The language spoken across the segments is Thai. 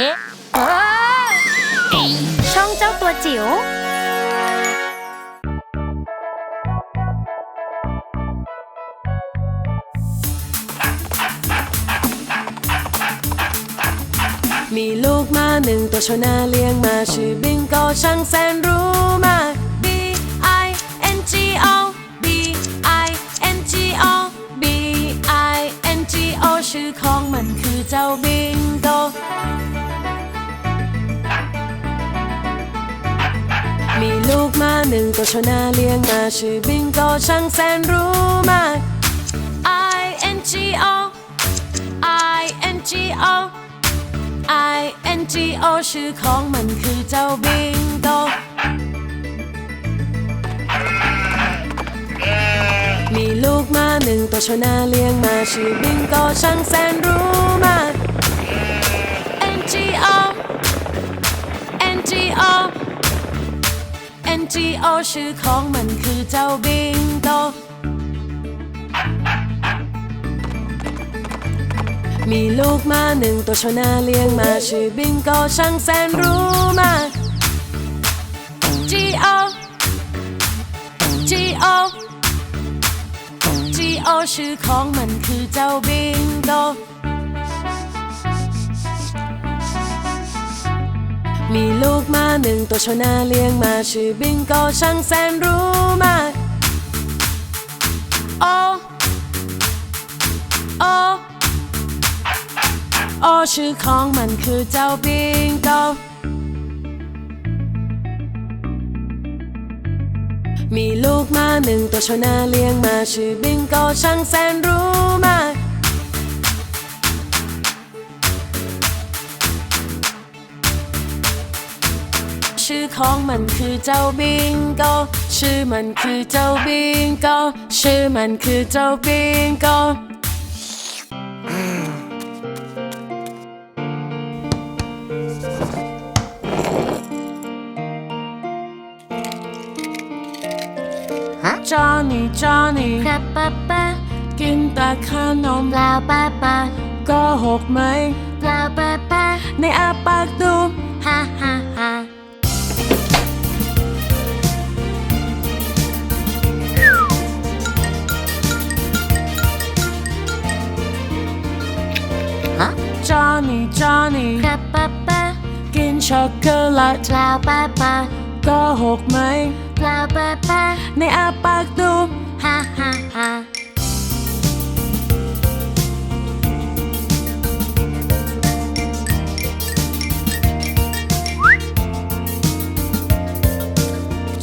เอ๊ะช่องเจ้าตัวจิ๋วมีลูกมาหนึ่งตัวชนาเลี้ยงมา ชื่อบิงโกช่างแสนรู้มาก B I N G O B I N G O B I N G O ชื่อของมันคือเจ้าบิง หนึ่งตัวชนาเลี้ยงมาชื่อบิงโกช่างแสนรู้มาก I N G O I N G O I N G O ชื่อของมันคือเจ้าบิงโกมีลูกมาหนึ่งตัวชนาเลี้ยงมาชื่อบิงโกช่าง N G O ชื่อของมันคือเจ้าบิงโกมีลูกมาหนึ่งตัวชนาเลี้ยงมาชื่อบิงโกช่างแสนรู้มาก G O G O G O ชื่อของมันคือเจ้าบิงโก มีลูกมาหนึ่งตัวชนาเลี้ยงมาชื่อบิงโกช่างแสนรู้มาก O O โอชื่อของมันคือเจ้าบิงโกมีลูกมาหนึ่งตัวชนาเลี้ยงมาชื่อบิงโกช่างแสนรู้ ชื่อของมันคือเจ้าบิงโกชื่อมันคือเจ้าบิงโกชื่อมันคือเจ้าบิงโกจอห์นนี่จอห์นนี่ครับป้าป้ากินแต่ขนมเปล่าป้าป้าก็หกไหมเปล่าป้าป้าในอาปากดูฮ่าฮ่าฮ่า จอห์นนี่จอห์นนี่ครับป้าป้ากินช็อกโกแลตเปล่าป้าป้าก็หกไหมเปล่าป้าป้าในอาปากดูฮ่าฮ่าฮ่า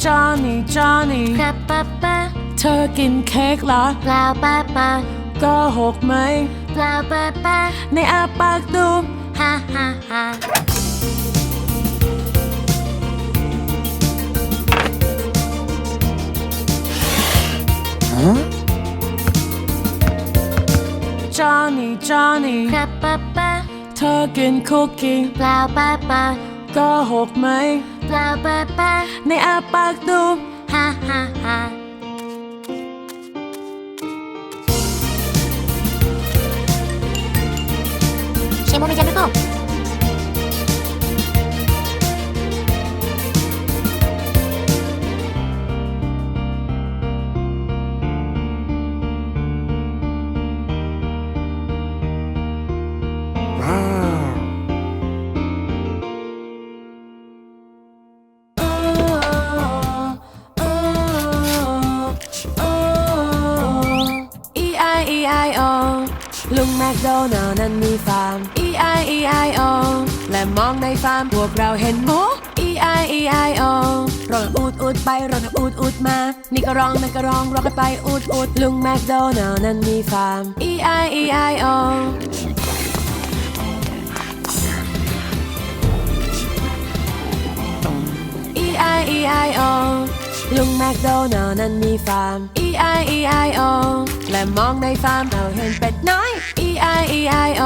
จอห์นนี่จอห์นนี่ครับป้าป้าเธอกินเค้กเหรอเปล่าป้าป้าก็หกไหม เปล่าป้าป้าในอาปากดูฮ่าฮ่าฮ่าจอห์นนี่จอห์นนี่ครับ ป้าป้ แมคโดนัลด์นั้นมีฟาร์ม E I E I O และมองในฟาร์มพวกเราเห็นหมู E I E I O เราอูดอูดไปเราอูดอูดมา นี่ก็ร้องนั่นก็ร้องร้องกันไปอูดอูดลุงแมคโดนัลด์นั้นมีฟาร์ม E I E I O E I E I O ลุงแมคโดนัลนั้นมีฟาร์ม E I E I O และมองในฟาร์มเราเห็นเป็ดน้อย E I E I O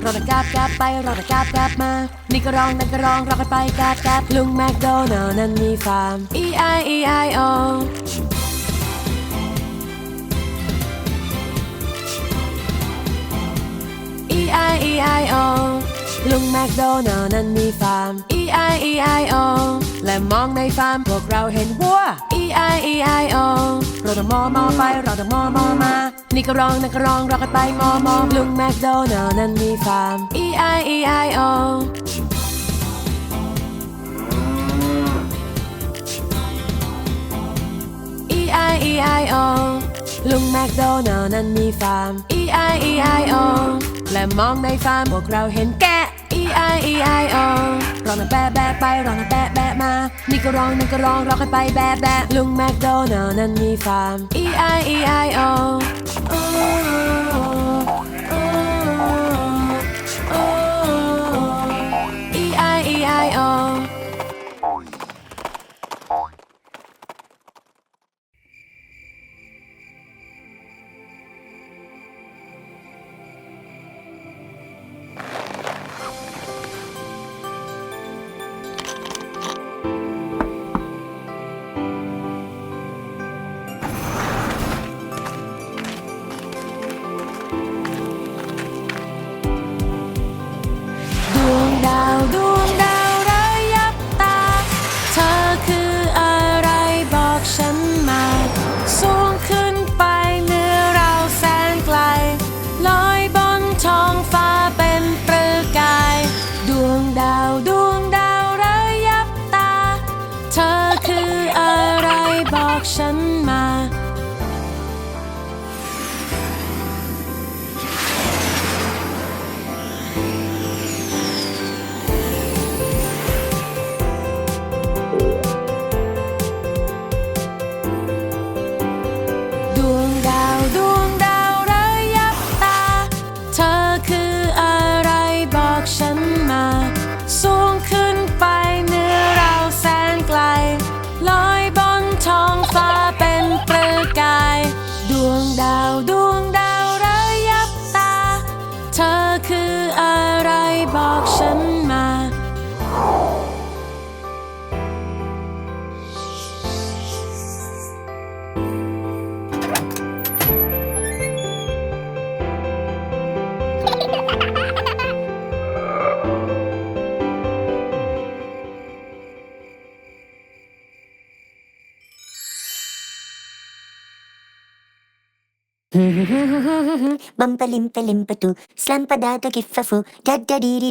เราตะกาบกาบไปเราตะกาบกาบมา นี่ก็ร้องนั่นก็ร้องร้องกันไปกาบกาบลุงแมคโดนัลนั้นมีฟาร์ม E I E I O E I E I O ลุงแมคโดนัลนั้นมีฟาร์ม E-I-E-I-O และมองในฟาร์มพวกเราเห็นวัว E-I-E-I-O เราต้องมอมอไปเราต้องมอมอมา นี่ก็ร้องนั่นก็ร้องเรากันไปมอมอลุงแมคโดนัลนั้นมีฟาร์ม E-I-E-I-O E-I-E-I-O ลุงแมคโดนัลนั้นมีฟาร์ม E-I-E-I-O และมองในฟาร์มพวกเราเห็นแกะ E-I-E-I-O ร้องนั่นแบะแบะไปร้องนั่นแบะแบะมา นี่ก็ร้องนั่นก็ร้องร้องกันไปแบะแบะลุงแมคโดนัลนั้นมีฟาร์ม E-I-E-I-O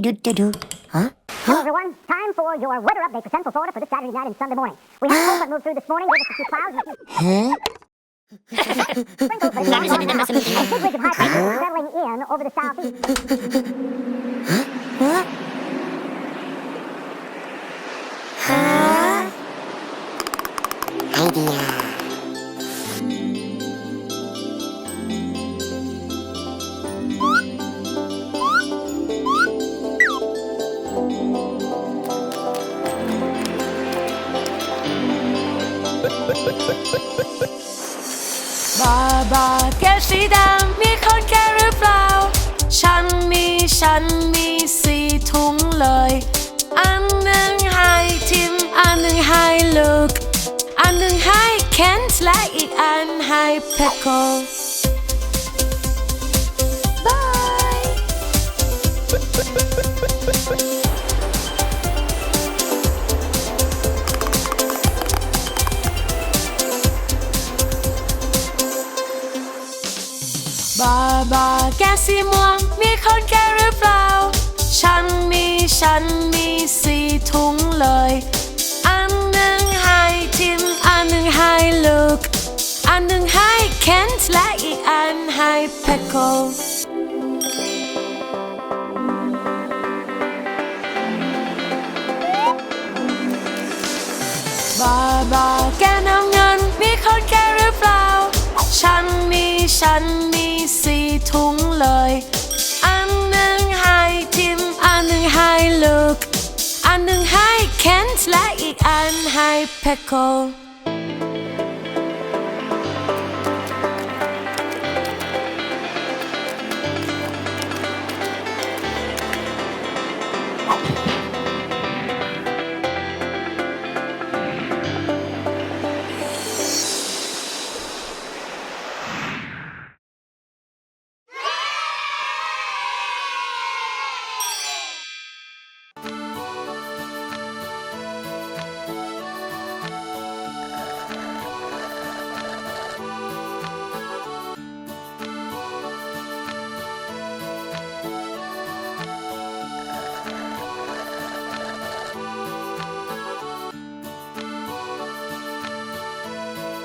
do do do. Huh? Hello, everyone. Time for your weather update for Central Florida for this Saturday night and Sunday morning. We had a cold front move through this morning, us a few clouds and Huh? sprinkles, but it's not enough. A big ridge of high pressure settling in over the southeast. Huh? Huh? Idea. ฉันมีสี่ถุงเลย อันหนึ่งให้ทิม อันหนึ่งให้ลูก อันหนึ่งให้เคนส์และอีกอันให้เพคโกบาย ฉันมีสี่ถุงเลย อันหนึ่งให้ทิม อันหนึ่งให้ลูก อันหนึ่งให้เคนส์และอีกอันให้เพคโกบาบาแกน้ำเงินมีคนแก่หรือเปล่า ฉันมีฉันมีสี่ถุงเลย หนึ่งให้เคนส์และอีกอันให้เพคโก